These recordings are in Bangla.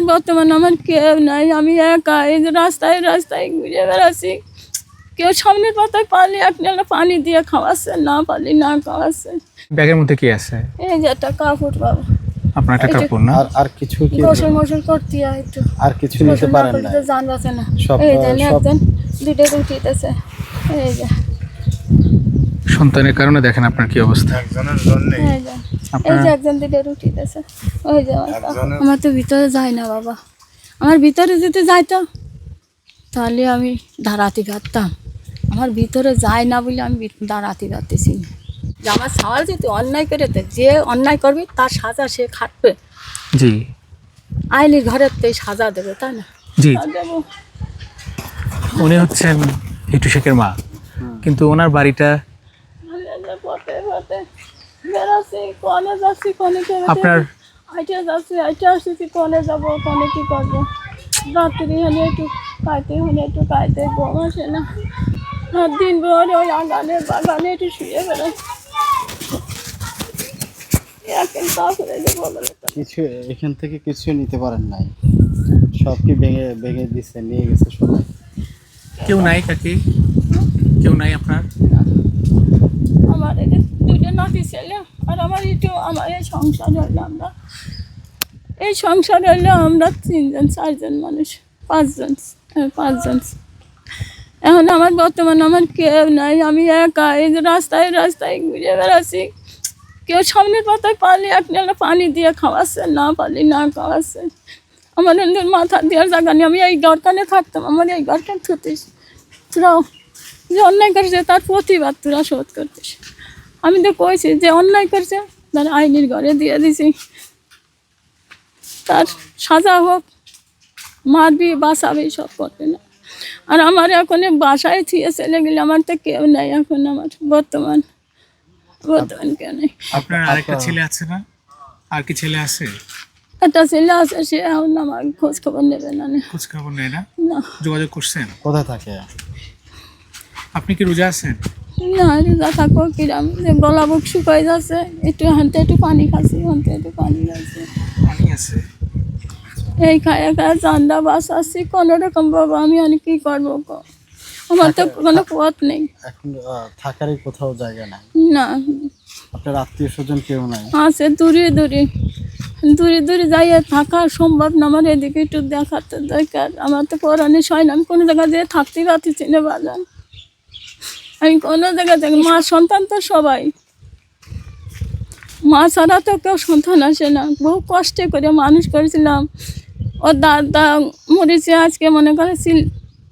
আমার বর্তমানে আমার কেউ নাই। আমি একা এই যে রাস্তায় রাস্তায় ঘুরে বেড়াচ্ছি। কেউ সামনের পাতায় পালি এক নালা পানি দিয়ে খাওয়াচ্ছে না পালি না খাওয়াচ্ছে ব্যাগের মধ্যে কি আছে? এই যে একটা কাপড় বাবা আপনার একটা কাপড় না? আর আর কিছু কি গোসল মোসল করতে হয় একটু। আর কিছু নিতে না পারেন না জান বাঁচে না। এই যে একজন দুটো এই যে। সন্তানের কারণে দেখেন আপনার কি অবস্থা। একজনের জন্য। এই যে একজন ওই যে আমার তো ভিতরে যায় না বাবা। আমার ভিতরে যদি যাইতো তাহলে আমি দাঁড়াতে পারতাম। আমার ভিতরে যায় না বলে আমি দাঁড়াতে পারতেছি না। যে আমার সওয়াল যদি অন্যায় করে যে অন্যায় করবে তার সাজা সে খাটবে। জি। আইনি ঘরের তো সাজা দেবে তাই না? জি। উনি হচ্ছেন হিটু শেখের মা। কিন্তু ওনার বাড়িটা কনে যাচ্ছি কনে আপনার আইটা যাচ্ছি আইটা আসছি কনে যাব কনে কি করব? রাত্রি হলে একটু খাইতে হলে একটু খাইতে ঘুম আসে না। রাত দিন ভর ওই বাগানে একটু শুয়ে কিছু এখান থেকে কিছু নিতে পারেন নাই। সব কি ভেঙে ভেঙে দিছে নিয়ে গেছে সবাই। কেউ নাই কাকি? কেউ নাই আপনার? আমার নাতি ছেলে আর আমার একটু আমার এই সংসার হলো আমরা, এই সংসার হলো আমরা তিনজন, চারজন মানুষ, পাঁচজন পাঁচজন। এখন আমার বর্তমানে আমার কেউ নাই, আমি একা, এই যে রাস্তায় রাস্তায় ঘুরে বেড়াচ্ছি। কেউ সামনের পাতায় পালি এক নালা পানি দিয়ে খাওয়াচ্ছে, না পালি, না খাওয়াচ্ছে। আমার মাথা দেওয়ার জায়গা নেই, আমি এই ঘরখানে থাকতাম, আমার এই ঘরখান থুতিস। তোরাও যে অন্যায় করেছে তার প্রতিবাদ তোরা শোধ করতিস। আমি তো কইছি যে অন্যায় করছে তার আইনের ঘরে দিয়ে দিছি। তার সাজা হোক মারবি বাঁচাবি সব করবে না। আর আমার এখন বাসায় থিয়ে চলে গেলে আমার তো কেউ নাই এখন আমার বর্তমান। বর্তমান কেউ নেই। আপনার আরেকটা ছেলে আছে না? আর কি ছেলে আছে? একটা ছেলে আছে সে এখন আমার খোঁজ খবর নেবে না। না। খোঁজ খবর নেই না? না। যোগাযোগ করছেন? কোথায় থাকে? আপনি কি রোজা আছেন? না রিজা থাকো কিরাম যে গলা বুক শুকাই যাচ্ছে একটু হানতে একটু পানি খাচ্ছি হানতে একটু পানি খাচ্ছি। পানি আছে? এই খায় খায় চান্দা বাস আসছি কোনো রকম বাবা আমি অনেক কী করব? আমার তো কোনো পথ নেই। এখন থাকারই কোথাও জায়গা নাই? না। আপনার আত্মীয় স্বজন কেউ নাই? আছে দূরে দূরে। দূরে দূরে যাইয়ে থাকা সম্ভব না আমার এদিকে একটু দেখাতে দরকার। আমার তো পরানি হয় না আমি কোনো জায়গায় যেয়ে থাকতেই পারতেছি না বাজান আমি কোনো জায়গায় দেখ মা সন্তান তো সবাই। মা ছাড়া তো কেউ সন্তান আসে না। বহু কষ্টে করে মানুষ করেছিলাম। ও দাদা মরেছে আজকে, মনে করে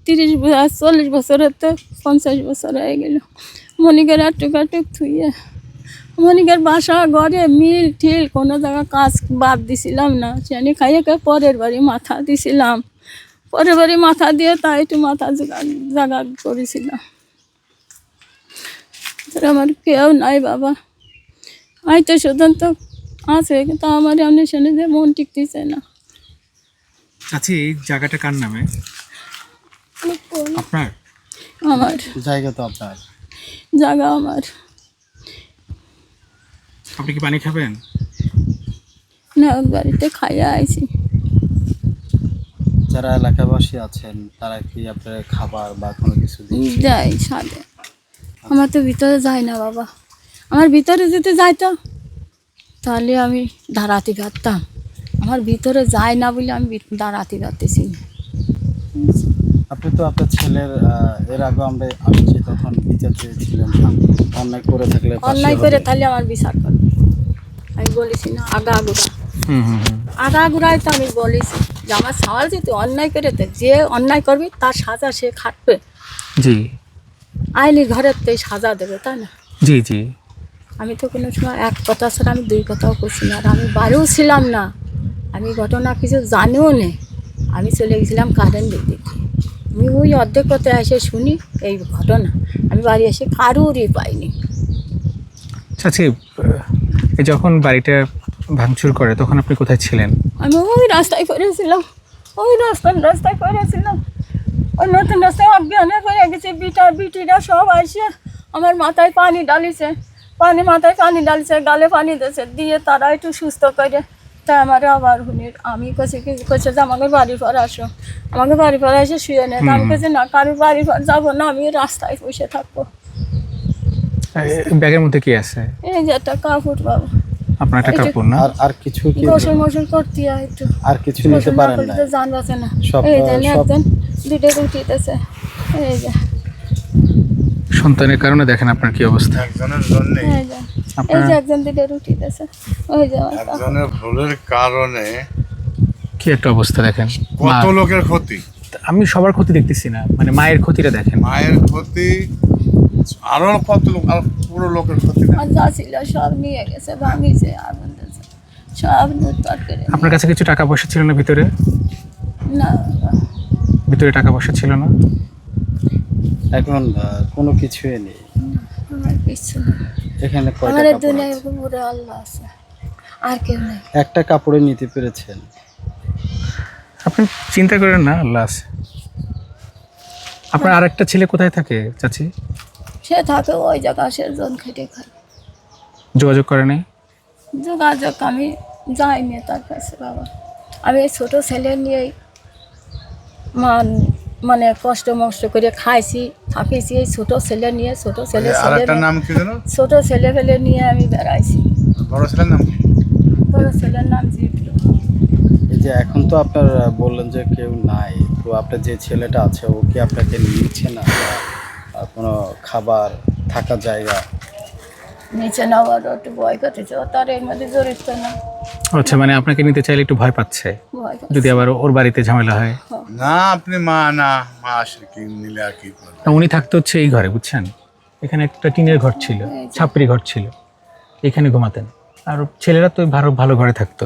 তিরিশ বছর চল্লিশ বছরের তো পঞ্চাশ বছর হয়ে গেল। মনিকের আটুক আটুক থুইয়ে মনিকের বাসা, ঘরে মিল ঠিল, কোনো জায়গা কাজ বাদ দিছিলাম না। সেখানে খাইয়ে খাই পরের বাড়ি মাথা দিছিলাম। পরের বাড়ি মাথা দিয়ে তাই একটু মাথা জায়গা করেছিলাম। তার আমার কেউ নাই বাবা। আই তো সুতন তো আছে কিন্তু আমার এমনি শুনে যে মন টিকতেছে না। চাচি এই জায়গাটা কার নামে? আপনার? আমার। জায়গা তো আপনার। জায়গা আমার। আপনি কি পানি খাবেন? না বাড়িতে খাইয়া আইছি। যারা এলাকাবাসী আছেন তারা কি আপনার খাবার বা কোনো কিছু দিচ্ছে? যাই সাদে আমার তো ভিতরে যায় না বাবা। আমার ভিতরে যদি যাইতো তাহলে আমি দাঁড়াতে পারতাম। আমার ভিতরে যায় না বলে আমি দাঁড়াতে পারতেছি না। আপনি তো আপনার ছেলের এর আগে আমরা আসছি তখন বিচার চেয়েছিলেন অন্যায় করে থাকলে অন্যায় করে তাহলে আমার বিচার করবে। আমি বলেছি না আগা আগুরা হুম হুম হুম। আগা আগুরায় তো আমি বলেছি যে আমার সওয়াল যদি অন্যায় করে যে অন্যায় করবে তার সাজা সে খাটবে। জি। আইনি ঘরের তো সাজা দেবে তাই না? জি জি। আমি তো কোনো সময় এক কথা ছাড়া আমি দুই কথাও করছি না। আর আমি বাড়িও ছিলাম না। আমি ঘটনা কিছু জানিও নেই আমি চলে গেছিলাম কারেন্ট দিতে আমি ওই অর্ধেক কথা এসে শুনি এই ঘটনা। আমি বাড়ি এসে কারোরই পাইনি। এই যখন বাড়িটা ভাঙচুর করে তখন আপনি কোথায় ছিলেন? আমি ওই রাস্তায় করেছিলাম ওই রাস্তার রাস্তায় করেছিলাম ওই নতুন রাস্তায় অজ্ঞানে করে গেছে বিটা বিটিরা সব আসে আমার মাথায় পানি ডালিছে পানি মাথায় পানি ডালিছে গালে পানি দিয়েছে দিয়ে তারা একটু সুস্থ করে তাই আমার আবার শুনি আমি কাছে কি কাছে যে আমাকে বাড়ির পর আসো আমাকে বাড়ির পর এসে শুয়ে নেয় তা আমি কাছে না কারোর বাড়ির পর যাব না আমি রাস্তায় বসে থাকব। ব্যাগের মধ্যে কি আছে? এই যে একটা কাপড় বাবা আপনার একটা কাপড় না? আর আর কিছু কি গোসল মোসল করতে হয় একটু। আর কিছু নিতে না পারেন না জান বাঁচে না। সব, এই যে একজন দুটো রুটিতেছে এই যে। সন্তানের কারণে দেখেন আপনার কি অবস্থা। একজনের জন্যে। এই যে। এই আপনার যে একজন দুটো রুটিতেছে ওই যে একজনের ভুলের কারণে কি একটা অবস্থা দেখেন। কত লোকের ক্ষতি? আমি সবার ক্ষতি দেখতেছি না মানে মায়ের ক্ষতিটা দেখেন। মায়ের ক্ষতি আরও কত লোক আর পুরো লোকের ক্ষতি আর যা ছিল সব নিয়ে গেছে ভাঙিছে আগুন সব লুটপাট করে আপনার কাছে কিছু টাকা পয়সা ছিল না ভিতরে? না ভিতরে টাকা পয়সা ছিল না? এখন কোনো কিছুই নেই। আমার কিছু এখানে কয়টা আমার কাপড় দুনিয়ায় আছে? পুরো আল্লাহ আছে। আর কেউ নেই। একটা কাপড়ে নিতে পেরেছেন? আপনি চিন্তা করেন না আল্লাহ আছে। আপনার আরেকটা ছেলে কোথায় থাকে চাচি? সে থাকে ওই জায়গা সে জন খেটে খায়। যোগাযোগ করে নেই? যোগাযোগ আমি যাইনি তার কাছে বাবা। আমি এই ছোটো ছেলে নিয়েই মান মানে কষ্ট মষ্ট করে খাইছি থাকিছি এই ছোটো ছেলে নিয়ে ছোটো ছেলে নাম কি ছোটো ছেলে ফেলে নিয়ে আমি বেড়াইছি। বড় ছেলের নাম বড় ছেলের নাম এই যে এখন তো আপনার বললেন যে কেউ নাই তো আপনার যে ছেলেটা আছে ও কি আপনাকে নিচ্ছে না? কোনো খাবার থাকার জায়গা? নিচে না নেওয়ার একটু ভয় করতেছে ও তার এর মধ্যে জড়িত না। আচ্ছা মানে আপনাকে নিতে চাইলে একটু ভয় পাচ্ছে? যদি আবার ওর বাড়িতে ঝামেলা হয়? না আপনি মা না মা আসে কি নিলে আর কি করবে? তা উনি থাকতে হচ্ছে এই ঘরে বুঝছেন? এখানে একটা টিনের ঘর ছিল ছাপড়ি ঘর ছিল এখানে ঘুমাতেন। আর ছেলেরা তো ভালো ভালো ঘরে থাকতো।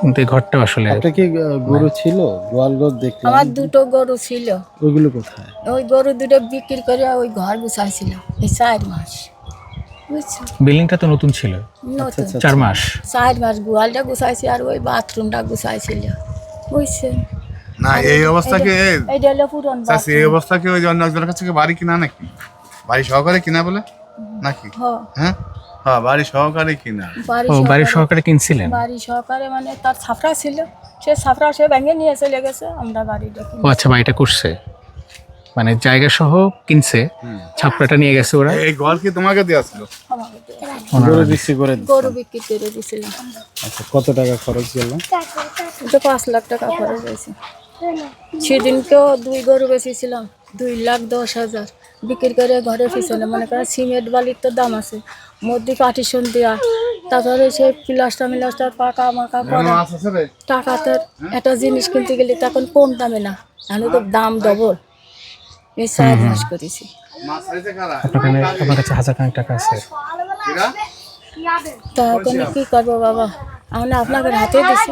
কিন্তু এই ঘরটা আসলে আপনার কি গরু ছিল? গোয়াল দেখলাম আমার দুটো গরু ছিল। ওইগুলো কোথায়? ওই গরু দুটো বিক্রি করে ওই ঘর গুছাইছিল এই চার মাস। বিল্ডিংটা তো নতুন ছিল। আচ্ছা। চার মাস। চার মাস গোয়ালটা গুছাইছি আর ওই বাথরুমটা গুছাইছিল। না এই অবস্থাকে এইটা হলো পুরন চাষি এই অবস্থাকে ওই অন্য একজনের কাছ থেকে বাড়ি কিনা নাকি? বাড়ি সহকারে কিনা বলে? নাকি? হ্যাঁ? হ্যাঁ বাড়ি সহকারে কিনা। ও বাড়ির সহকারে- কিনছিলেন? বাড়ি সহকারে মানে তার ছাপড়া ছিল। সে ছাপড়া সে ভেঙে নিয়ে চলে গেছে আমরা বাড়িটা কিনে ও আচ্ছা বাড়িটা করছে। মানে জায়গা সহ কিনছে ছাপড়াটা নিয়ে গেছে ওরা? এই ঘর কি তোমাকে দেওয়া ছিল? গরু বিক্রি করে। গরু বিক্রি করে দিয়েছিলাম। আচ্ছা কত টাকা খরচ গেল? তো পাঁচ লাখ টাকা খরচ হয়েছে। সেদিনকেও দুই গরু বেঁচেছিলাম দুই লাখ দশ হাজার। বিক্রি করে ঘরের পিছনে মনে করেন সিমেন্ট বালির তো দাম আছে। মধ্যে পার্টিশন দেওয়া তারপরে সেই প্লাস্টার মিলাস্টার পাকা মাকা করা। মাছ টাকা তো একটা জিনিস কিনতে গেলে তখন কম দামে না এখন তো দাম ডবল এই চার মাস করেছি। আপনার আপনার কাছে হাজার টাকা আছে। তা এখন কি করব বাবা? এখন আপনাদের হাতে দিছি।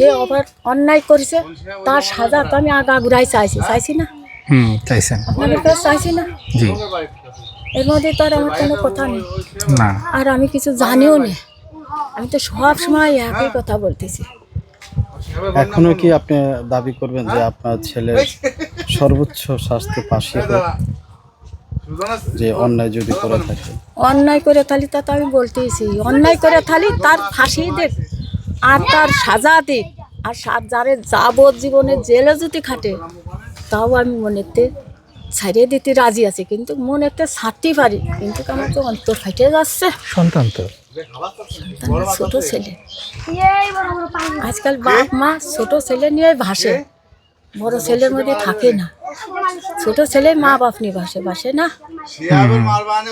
যে অপার অন্যায় করেছে তার সাজা তো আমি আগা ঘুরাই চাইছি। চাইছি না? হুম চাইছেন। আপনাদের কাছে চাইছি না? জি। এর মধ্যে তো আর আমার কোনো কথা নেই। না। আর আমি কিছু জানিও না। আমি তো সব সময় একই কথা বলতেছি। এখনও কি আপনি দাবি করবেন যে আপনার ছেলের সর্বোচ্চ শাস্তি পাশে? যে অন্যায় যদি করে থাকে। অন্যায় করে থালি তা তো আমি বলতেইছি। অন্যায় করে থালি তার ফাঁসি দেখ আর তার সাজাতে আর সাত যারে যাবজ্জীবনে জেলে যদি খাটে তাও আমি মনেতে ছাড়িয়ে দিতে রাজি আছি। কিন্তু মনেতে ছাড়তে পারি কিন্তু আমার তো অন্তর ফাইটে যাচ্ছে? সন্তান তো। ছোট ছেলে। আজকাল বাপ মা ছোট ছেলে নিয়ে ভাসে। বড় ছেলের মধ্যে থাকে না। ছোট ছেলে মা বাপ নিয়ে বাসে ভাসে না?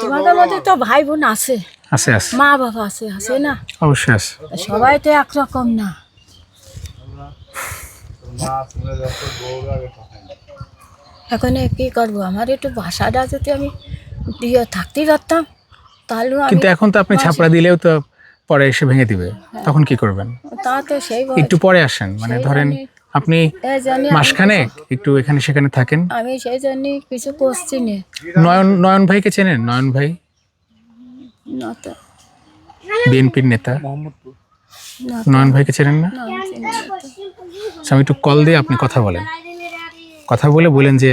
তোমাদের মধ্যে তো ভাই বোন আছে। আছে আছে। মা বাবা আছে আছে না? অবশ্যই আছে। সবাই তো একরকম না। এখন কি করব? আমার একটু ভাষাটা যদি আমি দিয়ে থাকতেই পারতাম তাহলেও আমি কিন্তু এখন তো আপনি ছাপড়া দিলেও তো পরে এসে ভেঙে দিবে। তখন কি করবেন? তা তো সেই একটু পরে আসেন মানে ধরেন আপনি মাসখানে একটু এখানে সেখানে থাকেন? আমি সেই জন্য কিছু করছি না। নয়ন নয়ন ভাইকে চেনেন? নয়ন ভাই? বিএনপির নেতা। নয়ন ভাইকে চেনেন না? আমি। আচ্ছা, একটু কল দিয়ে আপনি কথা বলেন। কথা বলে বলেন যে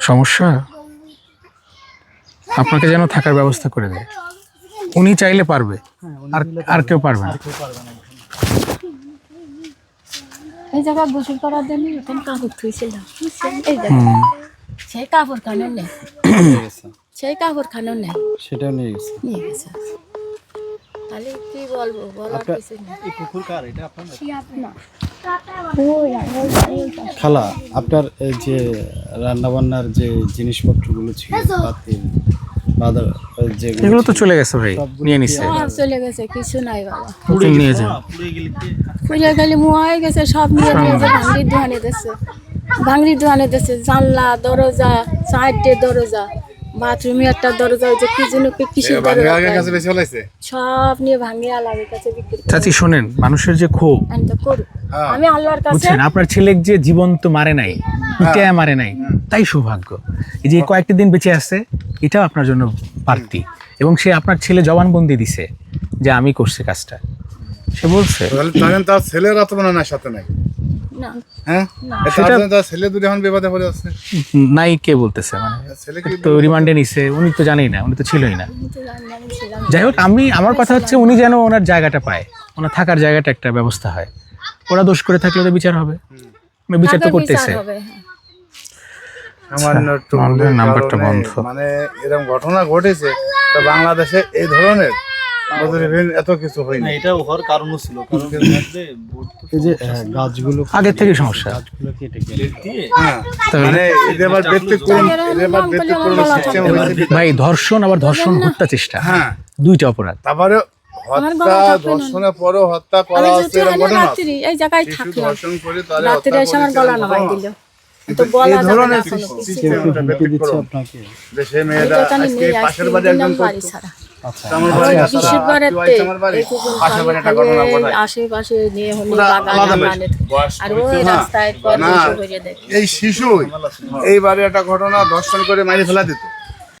সমস্যা? আপনাকে যেন থাকার ব্যবস্থা করে দেয়। উনি চাইলে পারবে। আর আর কেউ পারবে না। এই জায়গায় গোসল করার জন্য এখন কাপড় ধুইছিলাম। এই দেখেন হুম। সেই কাপড় খানো নেই সেই কাপড় খানো নেই সেটাও নিয়ে গেছে। নিয়ে গেছে। তাহলে কি বলব বলার আপনার- কিছু নেই। এই পুকুর কার? এটা আপনার না। খালা আপনার যে রান্নাবান্নার যে জিনিসপত্রগুলো ছিল পাতিল বাদার যেগুলো এগুলো তো চলে গেছে ভাই নিয়ে নিছে। চলে গেছে কিছু নাই বাবা। নতুন নিয়ে যান ফুলে গেলে মুয়া হয়ে গেছে সব নিয়ে নিয়েছে ভাঙড়ির দোকানে দিচ্ছে ভাঙড়ির দোকানে দিচ্ছে জানলা দরজা চারটে দরজা বাথরুমে একটা দরজা যে কি যেন কি কিসের সব নিয়ে ভাঙিয়ে আলামের কাছে বিক্রি চাচি শোনেন মানুষের যে ক্ষোভ আমি হ্যাঁ। আল্লাহর কাছে বুঝছেন আপনার ছেলে যে জীবন তো মারে নাই পিটায় মারে নাই তাই সৌভাগ্য। এই যে কয়েকটি দিন বেঁচে আছে এটাও আপনার জন্য পার্টি এবং সে আপনার ছেলে জবানবন্দি দিছে যে আমি করছি কাজটা। সে বলছে? তাহলে তার ছেলেরা তো মনে হয় না সাথে নাই? হ্যাঁ। তার ছেলে দুটো এখন বিপদে পড়ে যাচ্ছে নাই কে বলতেছে মানে? তো রিমান্ডে নিছে উনি তো জানেই না উনি তো ছিলই না। যাই হোক আমি আমার কথা হচ্ছে উনি যেন ওনার জায়গাটা পায় ওনার থাকার জায়গাটা একটা ব্যবস্থা হয়। ওরা দোষ করে থাকলে তো বিচার হবে। বিচার তো করতেছে বিচার হবে, হ্যাঁ। নাম্বারটা বন্ধ। মানে এরকম ঘটনা ঘটেছে তো বাংলাদেশে এই ধরনের এত কিছু হয়নি। এটা হওয়ার কারণও ছিল কারণ এই যে গাছগুলো আগের থেকেই সমস্যা। গাছগুলো কেটে কেটে দিয়ে? হ্যাঁ মানে এদের ব্যতিক্রম এদের ব্যতিক্রম সিস্টেম হয়েছে। ভাই ধর্ষণ আবার ধর্ষণ হত্যা চেষ্টা। হ্যাঁ। দুইটা অপরাধ। তারপরে হত্যা। ধর্ষণের পরেও হত্যা করা হচ্ছে এই জায়গায় থাকলাম রাত্রে এসে আমার গলা নামাই দিল। ধরনের সিস্টেমটা ব্যতিক্রম। মেয়েরা আজকে পাশের বাড়ি একজন আচ্ছা। মানে এই শিশু এইবারে একটা ঘটনা দর্শন করে মারি ফেলা দিত।